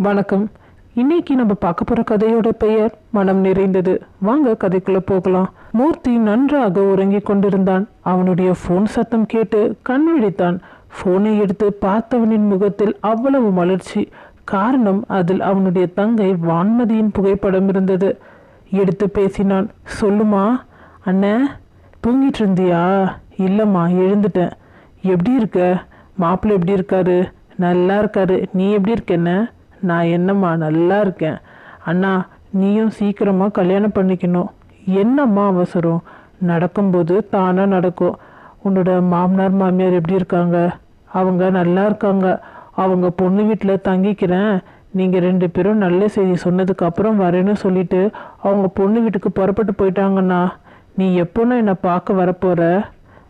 வணக்கம். இன்னைக்கு நம்ம பார்க்க போற கதையோட பெயர் மனம் நிறைந்தது. வாங்க கதைக்குள்ள போகலாம். மூர்த்தி நன்றாக உறங்கிக் கொண்டிருந்தான். அவனுடைய ஃபோன் சத்தம் கேட்டு கண் விழித்தான். ஃபோனை எடுத்து பார்த்தவனின் முகத்தில் அவ்வளவு மலர்ச்சி. காரணம் அதில் அவனுடைய தங்கை வான்மதியின் புகைப்படம் இருந்தது. எடுத்து பேசினான் சொல்லுமா அண்ணே தூங்கிட்டு இருந்தியா? இல்லைம்மா எழுந்துட்டேன். எப்படி இருக்க? மாப்பிள்ளை எப்படி இருக்காரு? நல்லா இருக்காரு. நீ எப்படி இருக்கேன்ன நான் என்னம்மா நல்லா இருக்கேன். அண்ணா நீயும் சீக்கிரமாக கல்யாணம் பண்ணிக்கணும். என்னம்மா அவசரம்? நடக்கும்போது தானாக நடக்கும். உன்னோட மாமனார் மாமியார் எப்படி இருக்காங்க? அவங்க நல்லா இருக்காங்க. அவங்க பொண்ணு வீட்டில் தங்கிக்கிறேன். நீங்கள் ரெண்டு பேரும் நல்ல செய்தி சொன்னதுக்கு அப்புறம் வரேன்னு சொல்லிட்டு அவங்க பொண்ணு வீட்டுக்கு புறப்பட்டு போயிட்டாங்கண்ணா. நீ எப்போன்னா என்னை பார்க்க வரப்போகிற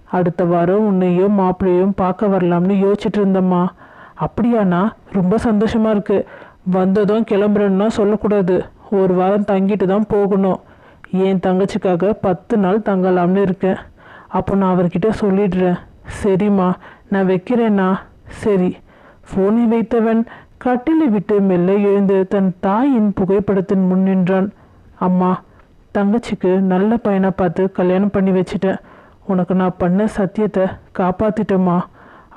அடுத்த வாரம் உன்னையும் மாப்பிள்ளையும் பார்க்க வரலாம்னு யோசிச்சுட்டு இருந்தம்மா. அப்படியாண்ணா? ரொம்ப சந்தோஷமா இருக்கு. வந்ததும் கிளம்புறேன்னா சொல்லக்கூடாது. ஒரு வாரம் தங்கிட்டு தான் போகணும். என் தங்கச்சிக்காக பத்து நாள் தங்கலாம்னு இருக்கேன். அப்போ நான் அவர்கிட்ட சொல்லிடுறேன். சரிம்மா நான் வைக்கிறேண்ணா. சரி. ஃபோனை வைத்தவன் கட்டிலை விட்டு மெல்ல எழுந்து தன் தாயின் புகைப்படத்தின் முன் நின்றான். அம்மா தங்கச்சிக்கு நல்ல பையனை பார்த்து கல்யாணம் பண்ணி வச்சிட்டேன். உனக்கு நான் பண்ண சத்தியத்தை காப்பாத்திட்டேம்மா.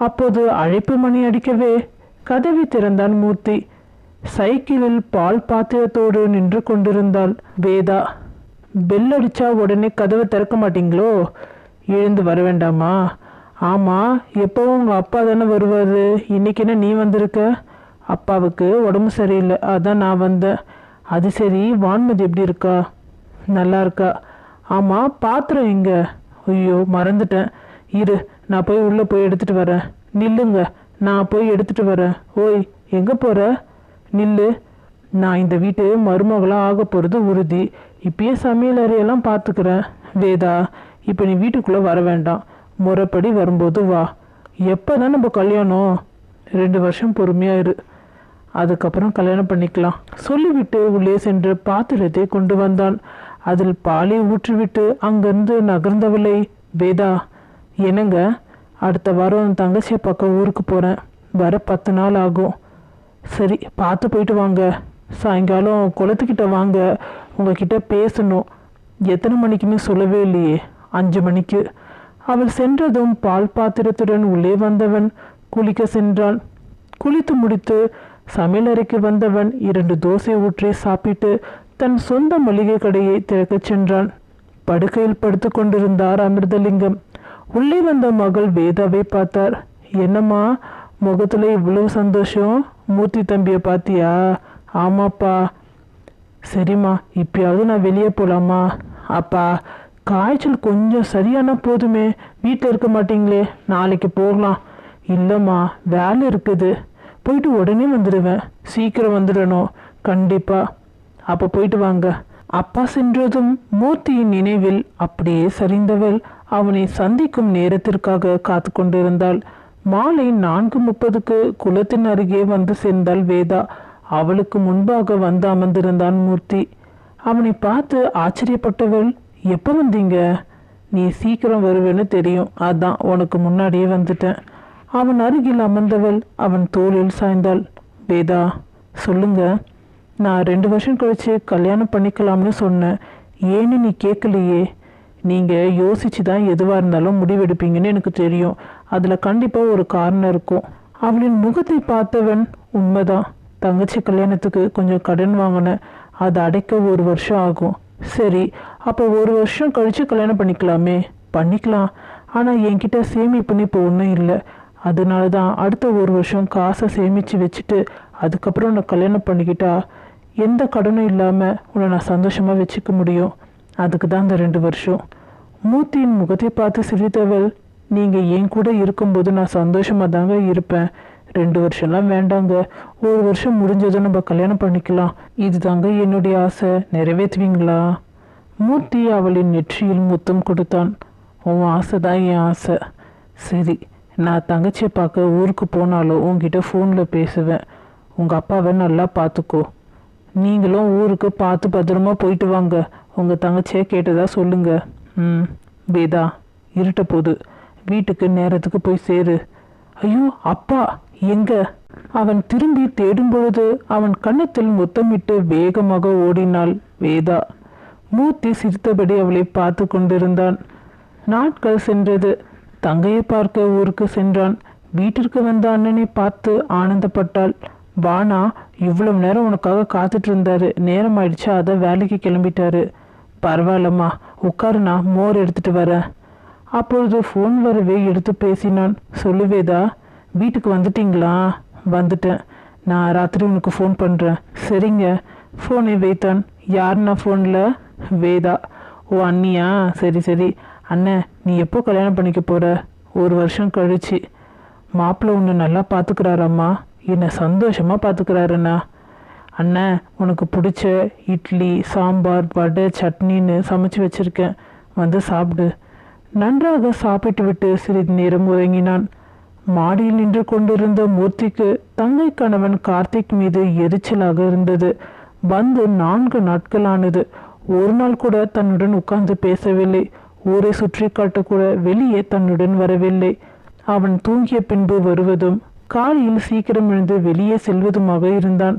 அப்போது அழைப்பு மணி அடிக்கவே கதவை திறந்தான் மூர்த்தி. சைக்கிளில் பால் பாத்திரத்தோடு நின்று கொண்டிருந்தாள் வேதா. பெல் அடிச்சா உடனே கதவை திறக்க மாட்டீங்களோ? எழுந்து வர வேண்டாமா? ஆமாம் எப்போவும் உங்கள் அப்பா தானே வருவார். இன்னைக்கு என்ன நீ வந்திருக்க? அப்பாவுக்கு உடம்பு சரியில்லை. அதான் நான் வந்தேன். அது சரி வான்மதி எப்படி இருக்கா? நல்லா இருக்கா. ஆமாம் பாத்திரம் இங்கே ஐயோ மறந்துட்டேன். இரு நான் போய் உள்ளே போய் எடுத்துட்டு வரேன். நில்லுங்க நான் போய் எடுத்துட்டு வரேன். ஓய் எங்கே போகிற நில்லு. நான் இந்த வீட்டு மருமகளாக ஆக போகிறது உறுதி. இப்பயே சமையல் அறையெல்லாம் பார்த்துக்கிறேன். வேதா இப்போ நீ வீட்டுக்குள்ளே வர வேண்டாம். முறைப்படி வரும்போது வா. எப்போ தான் நம்ம கல்யாணம்? ரெண்டு வருஷம் பொறுமையாக இரு. அதுக்கப்புறம் கல்யாணம் பண்ணிக்கலாம். சொல்லிவிட்டு உள்ளே சென்று பாத்திரத்தை கொண்டு வந்தான். அதில் பாலை ஊற்றிவிட்டு அங்கிருந்து நகர்ந்தவளை வேதா என்னங்க? அடுத்த வாரம் என் தங்கச்சியை பக்கம் ஊருக்கு போகிறேன் வர பத்து நாள் ஆகும். சரி பார்த்து போயிட்டு வாங்க. சாயங்காலம் குளத்துக்கிட்ட வாங்க. உங்ககிட்ட பேசணும். எத்தனை மணிக்குன்னு சொல்லவே இல்லையே. அஞ்சு மணிக்கு. அவள் சென்றதும் பால் பாத்திரத்துடன் உள்ளே வந்தவன் குளிக்க சென்றான். குளித்து முடித்து சமையலறைக்கு வந்தவன் இரண்டு தோசை ஊற்றி சாப்பிட்டு தன் சொந்த மளிகை கடையை திறக்கச் சென்றான். படுக்கையில் படுத்து கொண்டிருந்தார் அமிர்தலிங்கம். உள்ளே வந்த மகள் வேதாவை பார்த்தார். என்னம்மா முகத்துல இவ்வளவு சந்தோஷம்? மூர்த்தி தம்பியை பாத்தியா ஆமாப்பா. சரிம்மா இப்பயாவது நான் வெளியே போகலாமா அப்பா காய்ச்சல் கொஞ்சம் சரியானா போதுமே. வீட்டில் இருக்க மாட்டீங்களே நாளைக்கு போகலாம். இல்லைம்மா வேலை இருக்குது. போயிட்டு உடனே வந்துடுவேன். சீக்கிரம் வந்துடணும். கண்டிப்பாக அப்போ போயிட்டு வாங்க. அப்பா சென்றதும் மூர்த்தியின் நினைவில் அப்படியே சரிந்தவள். அவனை சந்திக்கும் நேரத்திற்காக காத்து கொண்டிருந்தாள். மாலை நான்கு முப்பதுக்கு குளத்தின் அருகே வந்து சேர்ந்தாள் வேதா. அவளுக்கு முன்பாக வந்து அமர்ந்திருந்தான் மூர்த்தி. அவனை பார்த்து ஆச்சரியப்பட்டவள் எப்போ வந்தீங்க? நீ சீக்கிரம் வருவேன்னு தெரியும். அதான் உனக்கு முன்னாடியே வந்துட்டேன். அவன் அருகில் அமர்ந்தவள் அவன் தோளில் சாய்ந்தாள். வேதா சொல்லுங்க. நான் ரெண்டு வருஷம் கழிச்சு கல்யாணம் பண்ணிக்கலாம்னு சொன்னேன். ஏன்னு நீ கேட்கலையே? நீங்கள் யோசிச்சு தான் எதுவாக இருந்தாலும் முடிவெடுப்பீங்கன்னு எனக்கு தெரியும். அதில் கண்டிப்பாக ஒரு காரணம் இருக்கும். அவளின் முகத்தை பார்த்தவன் உண்மைதான். தங்கச்சி கல்யாணத்துக்கு கொஞ்சம் கடன் வாங்கினேன். அதை அடைக்க ஒரு வருஷம் ஆகும். சரி அப்போ ஒரு வருஷம் கழித்து கல்யாணம் பண்ணிக்கலாமே? பண்ணிக்கலாம். ஆனால் என்கிட்ட சேமிப்புன்னு இப்போ ஒன்றும் இல்லை. அதனால தான் அடுத்த ஒரு வருஷம் காசை சேமித்து வச்சுட்டு அதுக்கப்புறம் நான் கல்யாணம் பண்ணிக்கிட்டா எந்த கடனும் இல்லாமல் உன்னை நான் சந்தோஷமாக வச்சுக்க முடியும். அதுக்கு தான் அந்த ரெண்டு வருஷம். மூர்த்தியின் முகத்தை பார்த்து சிரித்தவள் நீங்கள் என் கூட இருக்கும்போது நான் சந்தோஷமாக தாங்க இருப்பேன். ரெண்டு வருஷம்லாம் வேண்டாங்க. ஒரு வருஷம் முடிஞ்சதும் நம்ம கல்யாணம் பண்ணிக்கலாம். இதுதாங்க என்னுடைய ஆசை. நிறைவேற்றுவீங்களா? மூர்த்தி அவளின் நெற்றியில் முத்தம் கொடுத்தான். உன் ஆசை தான் என் ஆசை. சரி நான் தங்கச்சியை பார்க்க ஊருக்கு போனாலும் உங்ககிட்ட ஃபோனில் பேசுவேன். உங்கள் அப்பாவை நல்லா பார்த்துக்கோ. நீங்களும் ஊருக்கு பார்த்து பத்திரமா போயிட்டு வாங்க. உங்கள் தங்கச்சியை கேட்டதா சொல்லுங்க. ம் வேதா இருட்ட போது. வீட்டுக்கு நேரத்துக்கு போய் சேரு. ஐயோ அப்பா எங்க? அவன் திரும்பி தேடும் பொழுது அவன் கன்னத்தில் முத்தமிட்டு வேகமாக ஓடினாள் வேதா. மூர்த்தி சிரித்தபடி அவளை பார்த்து கொண்டிருந்தான். நாட்கள் சென்றது. தங்கையை பார்க்க ஊருக்கு சென்றான். வீட்டிற்கு வந்த அண்ணனை பார்த்து ஆனந்தப்பட்டாள். பானா இவ்வளவு நேரம் உனக்காக காத்துட்டு இருந்தாரு நேரம் ஆயிடுச்சு அதை வேலைக்கு கிளம்பிட்டாரு. பரவாயில்லம்மா உட்காருண்ணா மோர் எடுத்துட்டு வரேன் அப்பொழுது ஃபோன் வரவே எடுத்து பேசினான். சொல்லுவேதா வீட்டுக்கு வந்துட்டீங்களா? வந்துட்டேன். நான் ராத்திரி உனக்கு ஃபோன் பண்ணுறேன் சரிங்க. ஃபோனை வைத்தான். யாருண்ணா ஃபோனில் வேதா. ஓ அண்ணியா? சரி சரி. அண்ணன் நீ எப்போ கல்யாணம் பண்ணிக்க போகிற ஒரு வருஷம் கழிச்சு. மாப்பிள்ளை உன்னை நல்லா பார்த்துக்கிறாரம்மா என்னை சந்தோஷமாக பார்த்துக்கிறாருண்ணா அண்ணன் உனக்கு பிடிச்ச இட்லி சாம்பார் வடை சட்னின்னு சமைச்சு வச்சிருக்கேன். வந்து சாப்பிடு. நன்றாக சாப்பிட்டு விட்டு சிறிது நேரம் உறங்கினான். மாடியில் நின்று கொண்டிருந்த மூர்த்திக்கு தங்கை கணவன் கார்த்திக் மீது எரிச்சலாக இருந்தது. வந்து நான்கு நாட்களானது. ஒரு நாள் கூட தன்னுடன் உட்கார்ந்து பேசவில்லை. ஊரை சுற்றி காட்டக்கூட வெளியே தன்னுடன் வரவில்லை. அவன் தூங்கிய பின்பு வருவதும் காலையில் சீக்கிரம் எழுந்து வெளியே செல்வதுமாக இருந்தான்.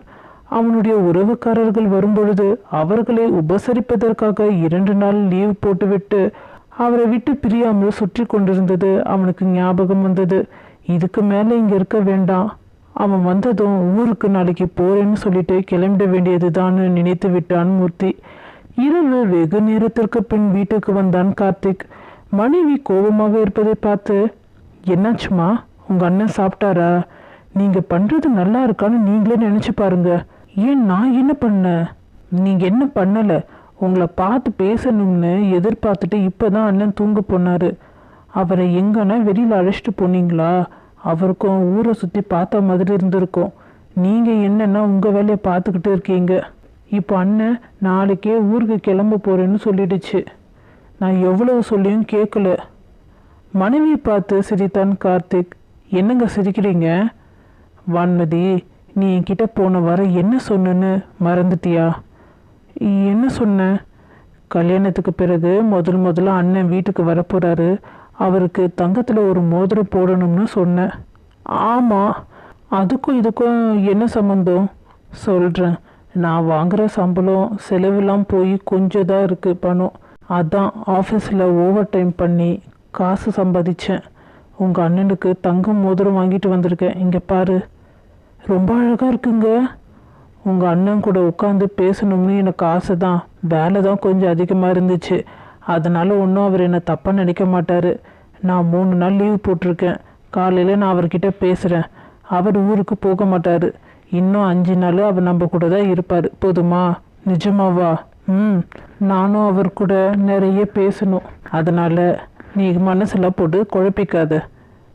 அவனுடைய உறவுக்காரர்கள் வரும்பொழுது அவர்களை உபசரிப்பதற்காக இரண்டு நாள் லீவ் போட்டுவிட்டு அவரை விட்டு பிரியாமல் சுற்றி கொண்டிருந்தது அவனுக்கு ஞாபகம் வந்தது. இதுக்கு மேலே இங்கே இருக்க வேண்டாம். அவன் வந்ததும் ஊருக்கு நாளைக்கு போறேன்னு சொல்லிட்டு கிளம்பிட வேண்டியதுதான்னு நினைத்து விட்டான் மூர்த்தி. இரவு வெகு நேரத்திற்கு பின் வீட்டுக்கு வந்தான் கார்த்திக். மனைவி கோபமாக இருப்பதை பார்த்து என்னாச்சுமா? உங்கள் அண்ணன் சாப்பிட்டாரா? நீங்கள் பண்ணுறது நல்லா இருக்கான்னு நீங்களே நினச்சி பாருங்க. ஏன் நான் என்ன பண்ணேன் நீங்கள் என்ன பண்ணலை? உங்களை பார்த்து பேசணும்னு எதிர்பார்த்துட்டு இப்போ தான் அண்ணன் தூங்க போனார். அவரை எங்கன்னா வெளியில் அழைச்சிட்டு போனீங்களா? அவருக்கும் ஊரை சுற்றி பார்த்த மாதிரி இருந்திருக்கும். நீங்கள் என்னன்னா உங்கள் வேலையை பார்த்துக்கிட்டு இருக்கீங்க. இப்போ அண்ணன் நாளைக்கே ஊருக்கு கிளம்ப போகிறேன்னு சொல்லிடுச்சு. நான் எவ்வளவு சொல்லியும் கேட்கல. மனைவியை பார்த்து சிரித்தான் கார்த்திக் என்னங்க சிரிக்கிறீங்க? வான்மதி நீ என்கிட்ட போன வாரம் என்ன சொன்னேன்னு மறந்துட்டியா? என்ன சொன்ன? கல்யாணத்துக்கு பிறகு முதல் முதல்ல அண்ணன் வீட்டுக்கு வரப்போறாரு. அவருக்கு தங்கத்தில் ஒரு மோதிரம் போடணும்னு சொன்னேன் ஆமாம் அதுக்கும் இதுக்கும் என்ன சம்மந்தம் சொல்கிறேன் நான் வாங்குகிற சம்பளம் செலவெல்லாம் போய் கொஞ்சம் தான் இருக்குது பணம். அதான் ஆஃபீஸில் ஓவர் டைம் பண்ணி காசு சம்பாதிச்சேன். உங்கள் அண்ணனுக்கு தங்கம் மோதிரம் வாங்கிட்டு வந்திருக்கேன். இங்கே பாரு. ரொம்ப அழகாக இருக்குங்க. உங்கள் அண்ணன் கூட உட்காந்து பேசணும்னு எனக்கு ஆசை தான் வேலை தான் கொஞ்சம் அதிகமாக இருந்துச்சு. அதனால் ஒன்றும் அவர் என்னை தப்பாக நினைக்க மாட்டார். நான் மூணு நாள் லீவ் போட்டிருக்கேன். காலையில் நான் அவர்கிட்ட பேசுகிறேன் அவர் ஊருக்கு போக மாட்டார். இன்னும் அஞ்சு நாள் அவர் நம்ம கூட தான் இருப்பார். போதுமா? நிஜமாவா? ம். நானும் அவர் கூட நிறைய பேசணும். அதனால் நீ மனசில் போட்டு குழப்பிக்காத.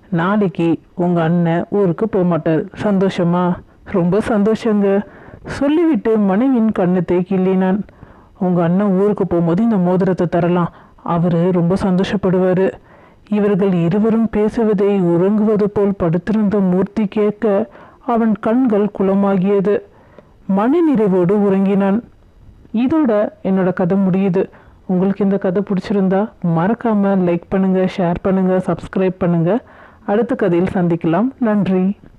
நாளைக்கு உங்கள் அண்ணன் ஊருக்கு போக மாட்டார். சந்தோஷமா? ரொம்ப சந்தோஷங்க. சொல்லிவிட்டு மனைவியின் கண்ணத்தை கிள்ளினான் உங்கள் அண்ணன் ஊருக்கு போகும்போது இந்த மோதிரத்தை தரலாம். அவர் ரொம்ப சந்தோஷப்படுவார். இவர்கள் இருவரும் பேசுவதை உறங்குவது போல் படுத்திருந்த மூர்த்தி கேட்க அவன் கண்கள் குளமாகியது. மன நிறைவோடு உறங்கினான். இதோட என்னோட கதை முடியுது. உங்களுக்கு இந்த கதை பிடிச்சிருந்தா மறக்காமல் லைக் பண்ணுங்கள் ஷேர் பண்ணுங்கள் சப்ஸ்கிரைப் பண்ணுங்கள் அடுத்த கதையில் சந்திக்கலாம். நன்றி.